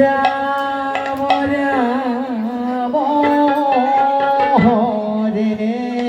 Ram Ram Hare